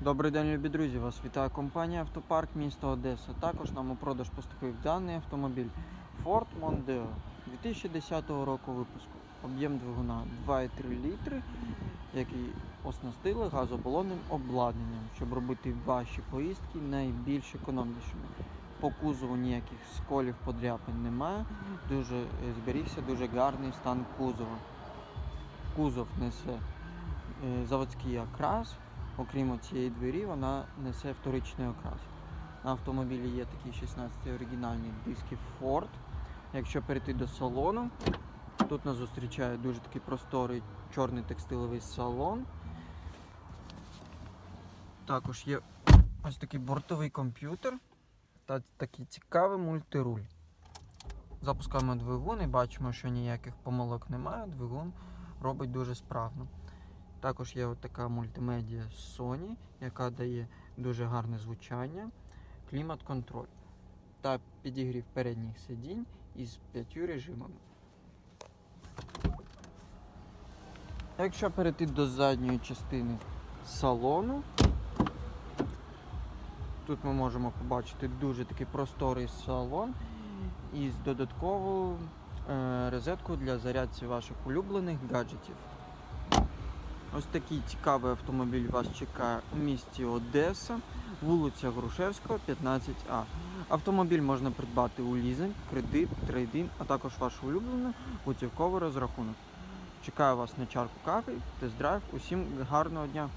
Добрий день, любі друзі! Вас вітає компанія Автопарк місто Одеса. Також нам у продаж поступив даний автомобіль Ford Mondeo 2010 року випуску. Об'єм двигуна 2,3 літри, який оснастили газобалонним обладнанням, щоб робити ваші поїздки найбільш економнішими. По кузову ніяких сколів подряпин немає. Дуже е, зберігся дуже гарний стан кузова. Кузов несе е, заводський окрас. Окрім цієї двері, вона несе вторичний окрас. На автомобілі є такі 16 оригінальні диски Ford. Якщо перейти до салону, тут нас зустрічає дуже такий просторий чорний текстиловий салон. Також є ось такий бортовий комп'ютер та такий цікавий мультируль. Запускаємо двигун і бачимо, що ніяких помилок немає. Двигун робить дуже справно. Також є така мультимедіа Sony, яка дає дуже гарне звучання, клімат-контроль та підігрів передніх сидінь із п'ятью режимами. Якщо перейти до задньої частини салону, тут ми можемо побачити дуже такий просторий салон із додатковою е, розеткою для зарядки ваших улюблених гаджетів. Ось такий цікавий автомобіль вас чекає у місті Одеса, вулиця Грушевського, 15А. Автомобіль можна придбати у лізинг, кредит, трейдин, а також ваш улюблений готівковий розрахунок. Чекаю вас на чарку кави, тест-драйв. Усім гарного дня!